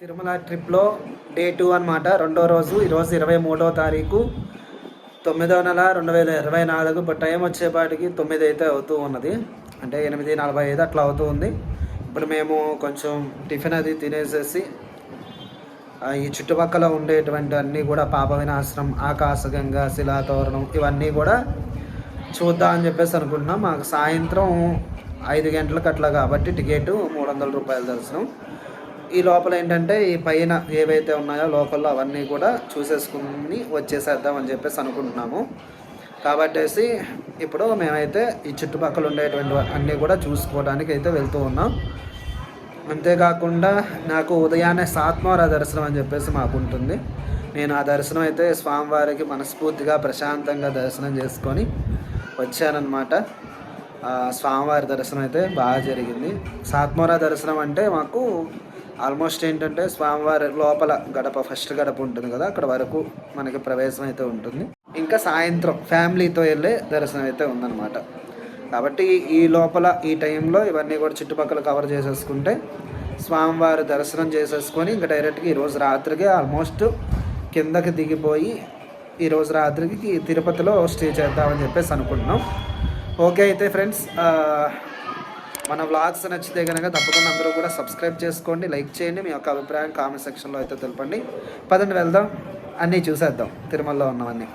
తిరుమల ట్రిప్లో day two అనమాట రెండో రోజు ఈరోజు ఇరవై మూడో తారీఖు. తొమ్మిదో నెల రెండు వేల ఇరవై నాలుగు ఇప్పుడు టైం వచ్చేపాటికి తొమ్మిది అయితే అవుతూ ఉన్నది. అంటే ఎనిమిది నలభై ఐదు అట్లా అవుతూ ఉంది. ఇప్పుడు మేము కొంచెం టిఫిన్ అది తినేసేసి ఈ చుట్టుపక్కల ఉండేటువంటి అన్నీ కూడా పాప వినాశనం ఆకాశగంగా శిలాతోరణం ఇవన్నీ కూడా చూద్దాం అని చెప్పేసి అనుకుంటున్నాం. మాకు సాయంత్రం ఐదు గంటలకు అట్లా కాబట్టి టికెట్ మూడు వందల రూపాయల దర్శనం. ఈ లోపల ఏంటంటే ఈ పైన ఏవైతే ఉన్నాయో లోకల్లో అవన్నీ కూడా చూసేసుకుని వచ్చేసేద్దాం అని చెప్పేసి అనుకుంటున్నాము. కాబట్టేసి ఇప్పుడు మేమైతే ఈ చుట్టుపక్కల ఉండేటువంటి అన్నీ కూడా చూసుకోవడానికి అయితే వెళ్తూ ఉన్నాం. అంతేకాకుండా నాకు ఉదయాన్నే సాత్మవర దర్శనం అని చెప్పేసి మాకు ఉంటుంది. నేను ఆ దర్శనం అయితే స్వామివారికి మనస్ఫూర్తిగా ప్రశాంతంగా దర్శనం చేసుకొని వచ్చానన్నమాట. స్వామివారి దర్శనం అయితే బాగా జరిగింది. సాత్మవర దర్శనం అంటే మాకు ఆల్మోస్ట్ ఏంటంటే స్వామివారి లోపల గడప ఫస్ట్ గడప ఉంటుంది కదా అక్కడ వరకు మనకి ప్రవేశం అయితే ఉంటుంది. ఇంకా సాయంత్రం ఫ్యామిలీతో వెళ్ళే దర్శనం అయితే ఉందన్నమాట. కాబట్టి ఈ లోపల ఈ టైంలో ఇవన్నీ కూడా చుట్టుపక్కల కవర్ చేసేసుకుంటే స్వామివారి దర్శనం చేసేసుకొని ఇంకా డైరెక్ట్గా ఈరోజు రాత్రికి ఆల్మోస్ట్ కిందకి దిగిపోయి ఈరోజు రాత్రికి తిరుపతిలో స్టే చేద్దామని చెప్పేసి అనుకుంటున్నాం. ఓకే అయితే ఫ్రెండ్స్ మన వ్లాగ్స్ నచ్చితే కనుక తప్పకుండా అందరూ కూడా సబ్స్క్రైబ్ చేసుకోండి లైక్ చేయండి. మీ యొక్క అభిప్రాయం కామెంట్ సెక్షన్లో అయితే తెలపండి. పదండి వెళ్దాం. అన్నీ చూసేద్దాం. తిరుమలలో ఉన్నవన్నీ.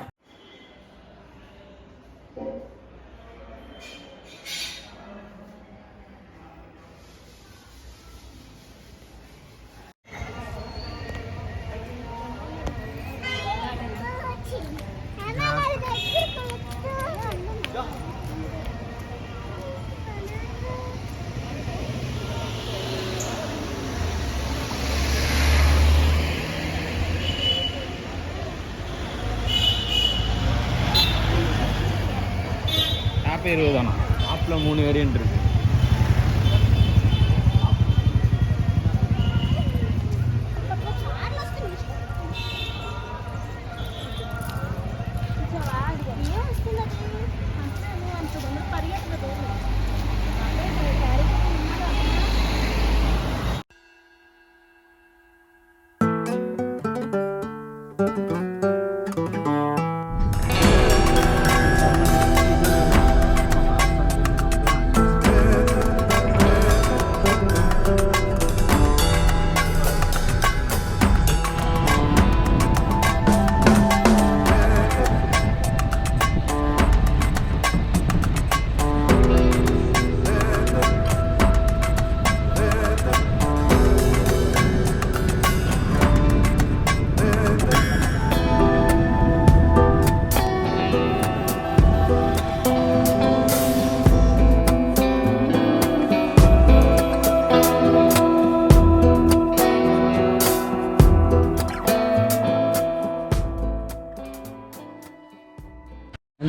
இருபது தானா ஆப்பில் மூணு வேரியன்ட் இருக்கு.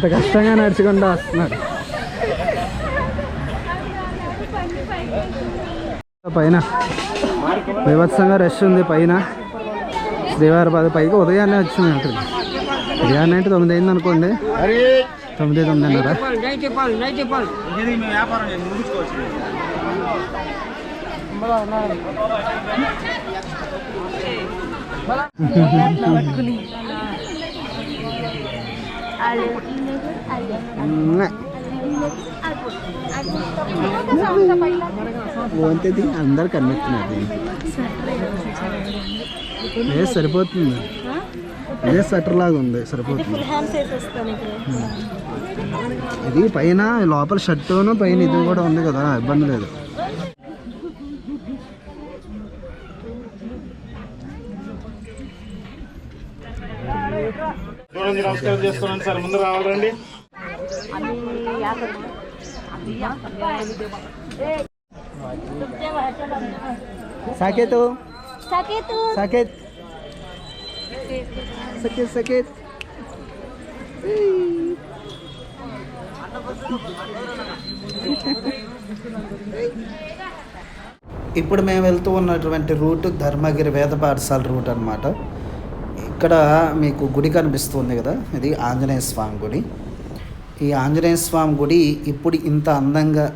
ఎంత కష్టంగా నడుచుకుంటూ వస్తున్నారు. పైన వివత్సంగా రష్ ఉంది పైన. శ్రీవారి పైకి ఉదయాన్నే వచ్చింది అక్కడికి. ఉదయాన్నే అంటే తొమ్మిది అయింది అనుకోండి. తొమ్మిది తొమ్మిదిన్నర. బాగుంటుంది అందరు కనిపిస్తున్నారు ఏ సరిపోతుంది? ఇదే స్వెటర్ లాగా ఉంది? సరిపోతుంది. ఇది పైన లోపల షర్టును పైన ఇది కూడా ఉంది కదా ఇబ్బంది లేదు. చూడండి నమస్కారం చేసుకోండి సార్. ముందు రావాలండి. సాకేత్. Sakit సాకేత్. సకేత్ సకేత్. ఇప్పుడు మేము వెళ్తూ ఉన్నటువంటి రూట్ ధర్మగిరి వేద పాఠశాల రూట్ అనమాట ఇక్కడ మీకు గుడి కనిపిస్తుంది కదా ఇది ఆంజనేయ స్వామి గుడి. ఈ ఆంజనేయ స్వామి గుడి ఇప్పుడు ఇంత అందంగా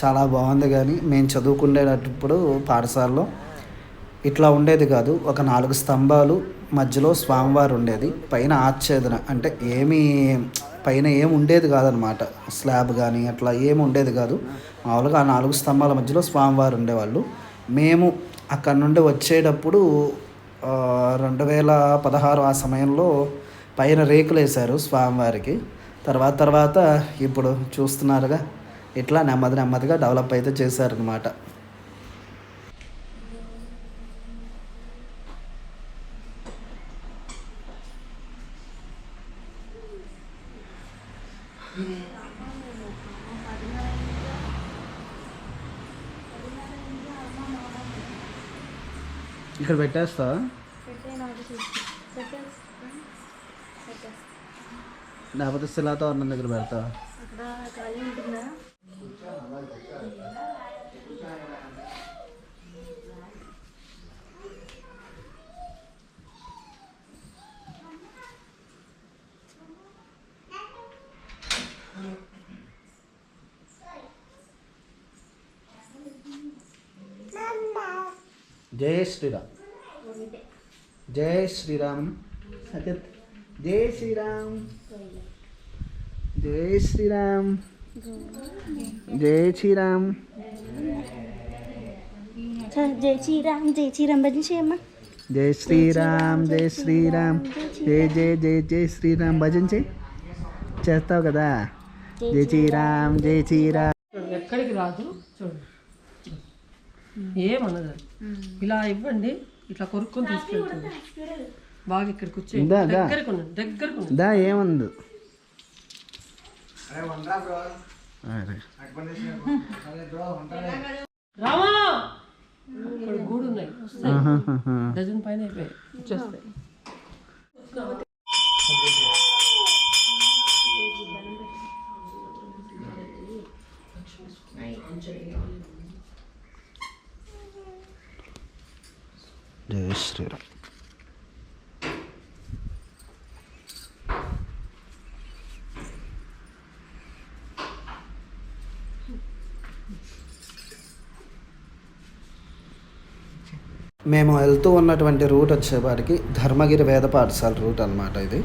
చాలా బాగుంది కానీ మేము చదువుకునేటప్పుడు పాఠశాలలో ఇట్లా ఉండేది కాదు. ఒక నాలుగు స్తంభాలు మధ్యలో స్వామివారు ఉండేది. పైన ఆచ్ఛేదన అంటే ఏమీ పైన ఏం ఉండేది కాదనమాట. స్లాబ్ కానీ అట్లా ఏమి ఉండేది కాదు. మామూలుగా ఆ నాలుగు స్తంభాల మధ్యలో స్వామివారు ఉండేవాళ్ళు. మేము అక్కడ నుండి వచ్చేటప్పుడు రెండు వేల పదహారు ఆ సమయంలో పైన రేకులు వేశారు స్వామివారికి. తర్వాత తర్వాత ఇప్పుడు చూస్తున్నారుగా ఇట్లా నెమ్మది నెమ్మదిగా డెవలప్ అయితే చేశారనమాట ఇక్కడ పెట్టేస్తా. లేకపోతే శిలాతో అన్నం దగ్గర పెడతా. జై శ్రీరామ్. జై శ్రీరామ్. సత్యత్ జై శ్రీరామ్. జై శ్రీరామ్. జై శ్రీరామ్. జై శ్రీరామ్ జై శ్రీరామ్ భజన చేయమ్మా జై శ్రీరామ్ జై శ్రీరామ్. జై జై జై జై శ్రీరామ్ భజన చేయి చేస్తావు కదా? జై శ్రీరామ్. జై శ్రీరామ్. ఎక్కడికి రాదు? చూడండి ఏమన్నది. ఇలా ఇవ్వండి ఇట్లా కొరుక్కొని తీసుకెళ్తుంది. బాగా ఇక్కడికి వచ్చి. దగ్గరకు దా ఏముంది? అరే. రామా! గూడు ఉన్నాయి. డజన్ పైన అయిపోయాయి. వచ్చేస్తాయి. జై శ్రీరామ్ మేము వెళ్తూ ఉన్నటువంటి రూట్ వచ్చేవాడికి ధర్మగిరి వేద పాఠశాల రూట్ అన్నమాట ఇది.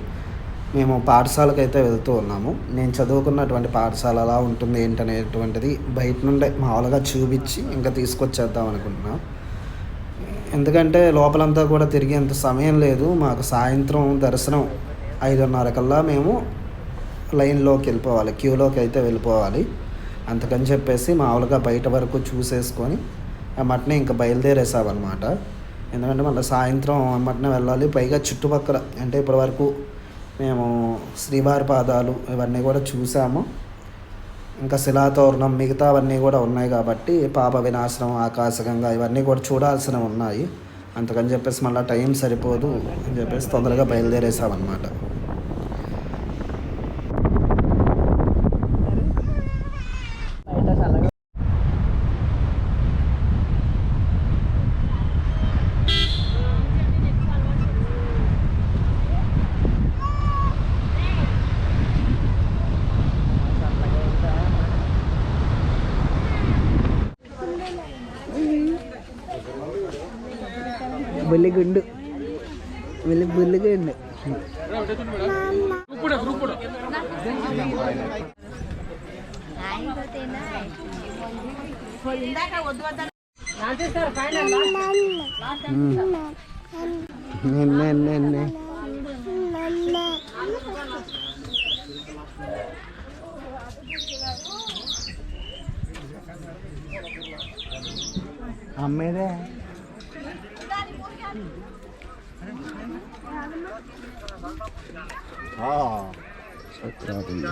మేము పాఠశాలకు అయితే వెళ్తూ ఉన్నాము. నేను చదువుకున్నటువంటి పాఠశాల ఎలా ఉంటుంది ఏంటనేటువంటిది బయట నుండే మామూలుగా చూపించి ఇంకా తీసుకొచ్చేద్దాం అనుకుంటున్నాం. ఎందుకంటే లోపలంతా కూడా తిరిగేంత సమయం లేదు. మాకు సాయంత్రం దర్శనం ఐదున్నర కల్లా మేము లైన్లోకి వెళ్ళిపోవాలి. క్యూలోకి అయితే వెళ్ళిపోవాలి. అందుకని చెప్పేసి మామూలుగా బయట వరకు చూసేసుకొని అమ్మటనే ఇంకా బయలుదేరేసామన్నమాట. ఎందుకంటే మళ్ళీ సాయంత్రం అమ్మటనే వెళ్ళాలి. పైగా చుట్టుపక్కల అంటే ఇప్పటి వరకు మేము శ్రీవారి పాదాలు ఇవన్నీ కూడా చూసాము. ఇంకా శిలాతోరణం మిగతావన్నీ కూడా ఉన్నాయి కాబట్టి పాప వినాశనం ఆకాశగంగా ఇవన్నీ కూడా చూడాల్సినవి ఉన్నాయి. అందుకని చెప్పేసి మళ్ళీ టైం సరిపోదు అని చెప్పేసి తొందరగా బయలుదేరేసామన్నమాట വെല്ലുക ഉണ്ട് വെല്ലുക ഉണ്ട് അമ്മയുടെ 아. 설탕이.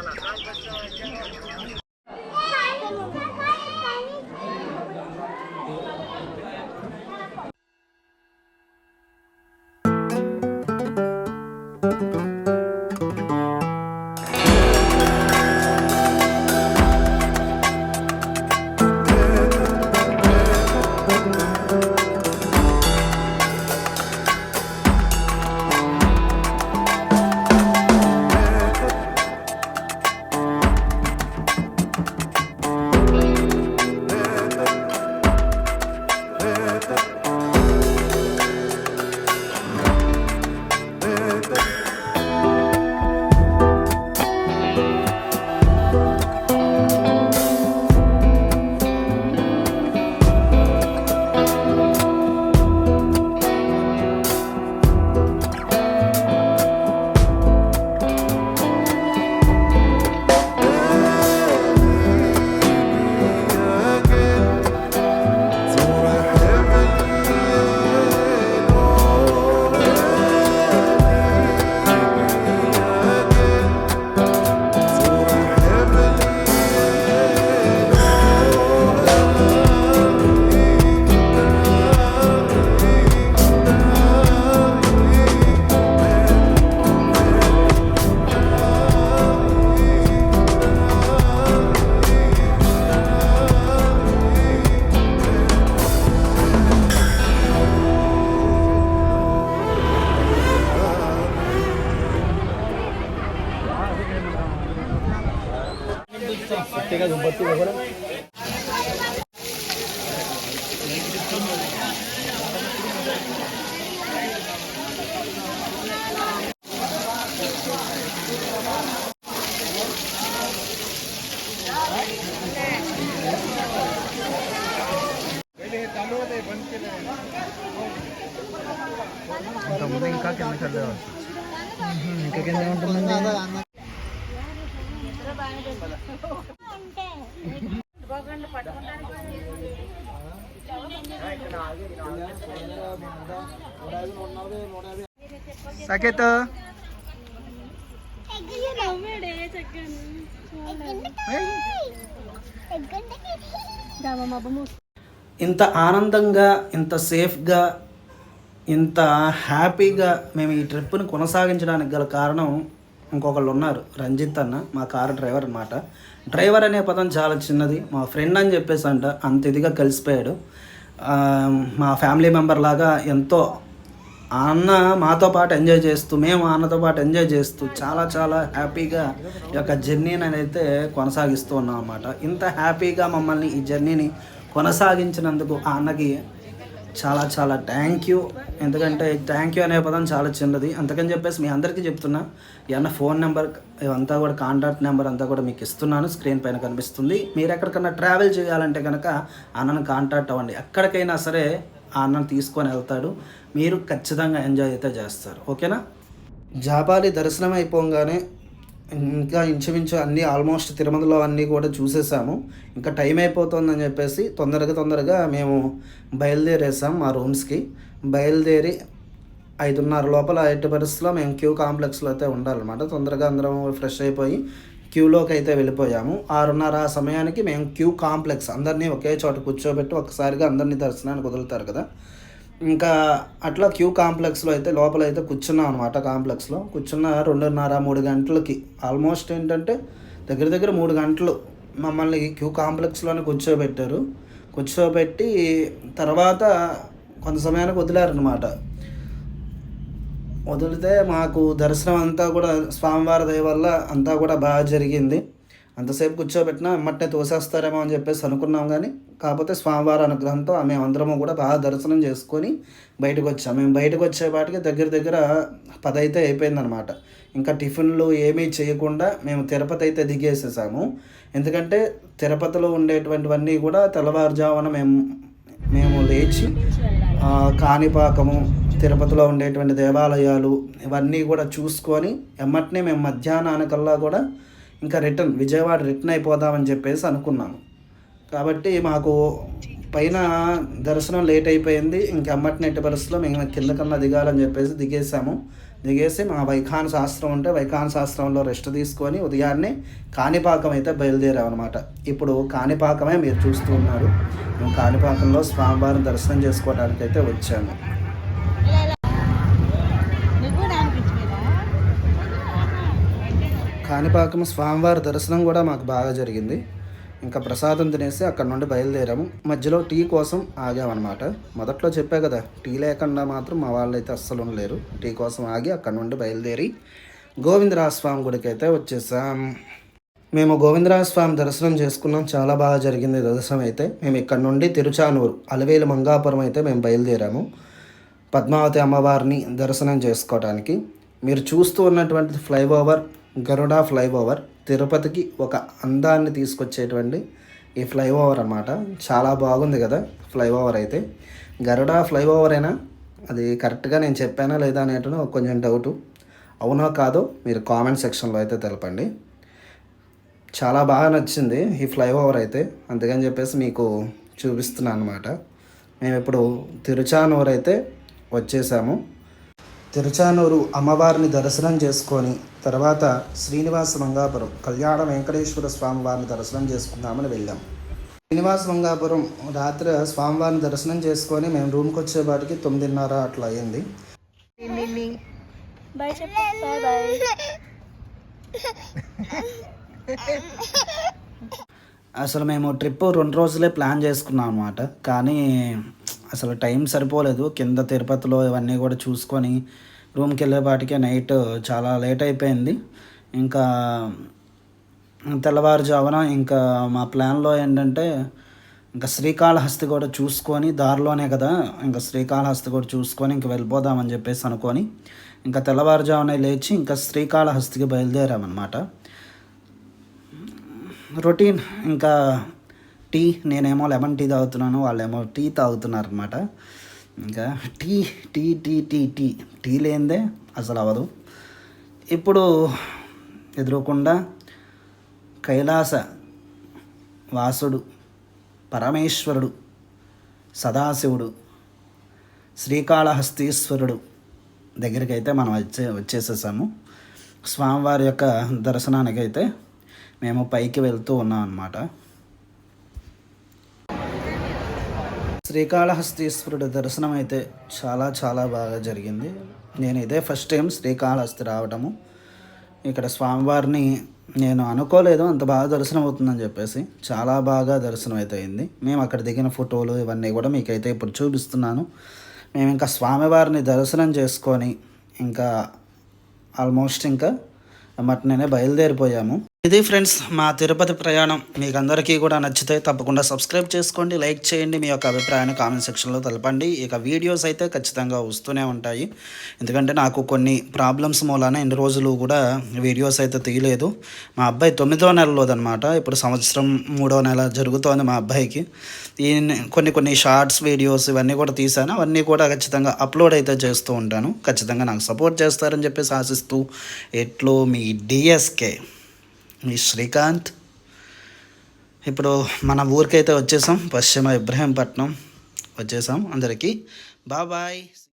ఇంతకుముందు ఇంకా కిందకి వెళ్ళేవాళ్ళు ఇంకా కింద ఉంటుందండి సకేత్? ఇంత ఆనందంగా ఇంత సేఫ్గా ఇంత హ్యాపీగా మేము ఈ ట్రిప్ని కొనసాగించడానికి గల కారణం ఇంకొకళ్ళు ఉన్నారు రంజిత్ అన్న మా కారు డ్రైవర్ అన్నమాట. డ్రైవర్ అనే పదం చాలా చిన్నది. మా ఫ్రెండ్ అని చెప్పేసి అంట అంత ఇదిగా కలిసిపోయాడు. మా ఫ్యామిలీ మెంబర్ లాగా ఎంతో ఆ అన్న మాతో పాటు ఎంజాయ్ చేస్తూ మేము ఆ అన్నతో పాటు ఎంజాయ్ చేస్తూ చాలా చాలా హ్యాపీగా ఈ యొక్క జర్నీని అయితే కొనసాగిస్తూ ఉన్నాం అన్నమాట. ఇంత హ్యాపీగా మమ్మల్ని ఈ జర్నీని కొనసాగించినందుకు ఆ అన్నకి చాలా చాలా థ్యాంక్ యూ ఎందుకంటే థ్యాంక్ యూ అనే పదం చాలా చిన్నది. అందుకని చెప్పేసి మీ అందరికీ చెప్తున్నా ఈ అన్న ఫోన్ నెంబర్ ఇవంతా కూడా కాంటాక్ట్ నెంబర్ అంతా కూడా మీకు ఇస్తున్నాను. స్క్రీన్ పైన కనిపిస్తుంది. మీరు ఎక్కడికన్నా ట్రావెల్ చేయాలంటే కనుక అన్నను కాంటాక్ట్ అవ్వండి. ఎక్కడికైనా సరే ఆ అన్నను తీసుకొని వెళ్తాడు. మీరు ఖచ్చితంగా ఎంజాయ్ అయితే చేస్తారు. ఓకేనా? జాపాలి దర్శనం అయిపోగానే ఇంకా ఇంచుమించు అన్నీ ఆల్మోస్ట్ తిరుమలలో అన్నీ కూడా చూసేసాము. ఇంకా టైం అయిపోతుందని చెప్పేసి తొందరగా తొందరగా మేము బయలుదేరేసాం మా రూమ్స్కి. బయలుదేరి ఐదున్నర లోపల ఎట్టి పరిస్థితుల్లో మేము క్యూ కాంప్లెక్స్లో అయితే ఉండాలన్నమాట. తొందరగా అందరం ఫ్రెష్ అయిపోయి క్యూలోకి అయితే వెళ్ళిపోయాము. ఆరున్నర ఆ సమయానికి మేము క్యూ కాంప్లెక్స్ అందరినీ ఒకే చోట కూర్చోబెట్టి ఒకసారిగా అందరినీ దర్శనానికి వదులుతారు కదా. ఇంకా అట్లా క్యూ కాంప్లెక్స్లో అయితే లోపల అయితే కూర్చున్నాం అనమాట కాంప్లెక్స్లో. కూర్చున్న రెండున్నర మూడు గంటలకి. ఆల్మోస్ట్ ఏంటంటే దగ్గర దగ్గర మూడు గంటలు మమ్మల్ని క్యూ కాంప్లెక్స్లోనే కూర్చోబెట్టారు. కూర్చోబెట్టి తర్వాత కొంత సమయానికి వదిలారనమాట వదిలితే మాకు దర్శనం అంతా కూడా స్వామివారి దయ వల్ల అంతా కూడా బాగా జరిగింది. అంతసేపు కూర్చోబెట్టినా ఎమ్మటనే తోసేస్తారేమో అని చెప్పేసి అనుకున్నాం కానీ కాకపోతే స్వామివారి అనుగ్రహంతో మేమందరము కూడా బాగా దర్శనం చేసుకొని బయటకు వచ్చాం మేము బయటకు వచ్చేపాటికి దగ్గర దగ్గర పది అయితే అయిపోయిందనమాట. ఇంకా టిఫిన్లు ఏమీ చేయకుండా మేము తిరుపతి అయితే దిగేసేసాము. ఎందుకంటే తిరుపతిలో ఉండేటువంటివన్నీ కూడా తెల్లవారుజామున మేము మేము లేచి కాణిపాకము తిరుపతిలో ఉండేటువంటి దేవాలయాలు ఇవన్నీ కూడా చూసుకొని ఎమ్మటనే మేము మధ్యాహ్నానికల్లా కూడా ఇంకా రిటర్న్ విజయవాడ రిటర్న్ అయిపోదామని చెప్పేసి అనుకున్నాను. కాబట్టి మాకు పైన దర్శనం లేట్ అయిపోయింది. ఇంక ఎమ్మటిని ఎట్టి పరిస్థితిలో మేము కింద కన్నా దిగాలని చెప్పేసి దిగేసాము దిగేసి మా వైఖాన్ శాస్త్రం ఉంటే వైఖాన్ శాస్త్రంలో రెస్ట్ తీసుకొని ఉదయాన్నే కాణిపాకం అయితే బయలుదేరాం అనమాట ఇప్పుడు కాణిపాకమే మీరు చూస్తూ ఉన్నారు. మేము కాణిపాకంలో స్వామివారిని దర్శనం చేసుకోవడానికి అయితే వచ్చాము. కాణిపాకం స్వామివారి దర్శనం కూడా మాకు బాగా జరిగింది. ఇంకా ప్రసాదం తినేసి అక్కడ నుండి బయలుదేరాము. మధ్యలో టీ కోసం ఆగామన్నమాట. మొదట్లో చెప్పా కదా టీ లేకుండా మాత్రం మా వాళ్ళు అయితే అస్సలు ఉండలేరు. టీ కోసం ఆగి అక్కడ నుండి బయలుదేరి గోవిందరాజ స్వామి గుడికి అయితే వచ్చేసాం. మేము గోవిందరాజ స్వామి దర్శనం చేసుకున్నాం. చాలా బాగా జరిగింది దర్శనం అయితే. మేము ఇక్కడ నుండి తిరుచానూరు అలవేలు మంగాపురం అయితే మేము బయలుదేరాము. పద్మావతి అమ్మవారిని దర్శనం చేసుకోవడానికి మీరు చూస్తూ ఉన్నటువంటి ఫ్లైఓవర్ గరుడా ఫ్లైఓవర్ తిరుపతికి ఒక అందాన్ని తీసుకొచ్చేటువంటి ఈ ఫ్లైఓవర్ అన్నమాట. చాలా బాగుంది కదా ఫ్లైఓవర్ అయితే. గరుడా ఫ్లైఓవర్ అయినా అది కరెక్ట్గా నేను చెప్పానా లేదా అనేటు కొంచెం డౌటు. అవునో కాదో మీరు కామెంట్ సెక్షన్లో అయితే తెలపండి. చాలా బాగా నచ్చింది ఈ ఫ్లైఓవర్ అయితే. అందుకని చెప్పేసి మీకు చూపిస్తున్నాను అనమాట మేము ఇప్పుడు తిరుచానూరు అయితే వచ్చేసాము. తిరుచానూరు అమ్మవారిని దర్శనం చేసుకొని తర్వాత శ్రీనివాస మంగాపురం కళ్యాణ వెంకటేశ్వర స్వామి వారిని దర్శనం చేసుకుందామని వెళ్ళాం. శ్రీనివాస మంగాపురం రాత్రి స్వామివారిని దర్శనం చేసుకొని మేము రూమ్కి వచ్చేపాటికి తొమ్మిదిన్నర అట్లా అయింది అసలు మేము ట్రిప్ రెండు రోజులే ప్లాన్ చేసుకున్నాం అనమాట కానీ అసలు టైం సరిపోలేదు. కింద తిరుపతిలో ఇవన్నీ కూడా చూసుకొని రూమ్కి వెళ్ళేపాటికే నైట్ చాలా లేట్ అయిపోయింది. ఇంకా తెల్లవారుజామున ఇంకా మా ప్లాన్లో ఏంటంటే ఇంకా శ్రీకాళహస్తి కూడా చూసుకొని దారిలోనే కదా ఇంకా శ్రీకాళహస్తి కూడా చూసుకొని ఇంక వెళ్ళిపోదామని చెప్పేసి అనుకొని ఇంకా తెల్లవారుజామునే లేచి ఇంకా శ్రీకాళహస్తికి బయలుదేరామన్నమాట. రొటీన్ ఇంకా టీ నేనేమో లెమన్ టీ తాగుతున్నాను వాళ్ళేమో టీ తాగుతున్నారు అనమాట ఇంకా tea tea tea tea tea tea లేనిదే అసలు అవ్వదు. ఇప్పుడు ఎదురుకుండా కైలాస వాసుడు పరమేశ్వరుడు సదాశివుడు శ్రీకాళహస్తీశ్వరుడు దగ్గరికి అయితే మనం వచ్చే వచ్చేసేసాము. స్వామివారి యొక్క దర్శనానికి అయితే మేము పైకి వెళ్తూ ఉన్నాం అన్నమాట శ్రీకాళహస్తీశ్వరుడు దర్శనం అయితే చాలా చాలా బాగా జరిగింది. నేను ఇదే ఫస్ట్ టైం శ్రీకాళహస్తి రావటము. ఇక్కడ స్వామివారిని నేను అనుకోలేదు అంత బాగా దర్శనం అవుతుందని చెప్పేసి చాలా బాగా దర్శనం అయితే అయింది. మేము అక్కడ దిగిన ఫోటోలు ఇవన్నీ కూడా మీకైతే ఇప్పుడు చూపిస్తున్నాను. మేము ఇంకా స్వామివారిని దర్శనం చేసుకొని ఇంకా ఆల్మోస్ట్ ఇంకా మటనే బయలుదేరిపోయాము. ఇది ఫ్రెండ్స్ మా తిరుపతి ప్రయాణం. మీకు అందరికీ కూడా నచ్చితే తప్పకుండా సబ్స్క్రైబ్ చేసుకోండి లైక్ చేయండి మీ యొక్క అభిప్రాయాన్ని కామెంట్ సెక్షన్లో తెలపండి. ఇక వీడియోస్ అయితే ఖచ్చితంగా వస్తూనే ఉంటాయి. ఎందుకంటే నాకు కొన్ని ప్రాబ్లమ్స్ మూలాన ఇన్ని రోజులు కూడా వీడియోస్ అయితే తీయలేదు. మా అబ్బాయి తొమ్మిదో నెలలోదనమాట ఇప్పుడు సంవత్సరం మూడో నెల జరుగుతోంది మా అబ్బాయికి. ఈ కొన్ని కొన్ని షార్ట్స్ వీడియోస్ ఇవన్నీ కూడా తీసాను అవన్నీ కూడా ఖచ్చితంగా అప్లోడ్ అయితే చేస్తూ ఉంటాను. ఖచ్చితంగా నాకు సపోర్ట్ చేస్తారని చెప్పేసి ఆశిస్తూ ఎట్లో మీ డిఎస్కే మీ శ్రీకాంత్. ఇప్పుడు మన ఊరికైతే వచ్చేసాం. పశ్చిమ ఇబ్రహీంపట్నం వచ్చేసాం అందరికీ. బాబాయ్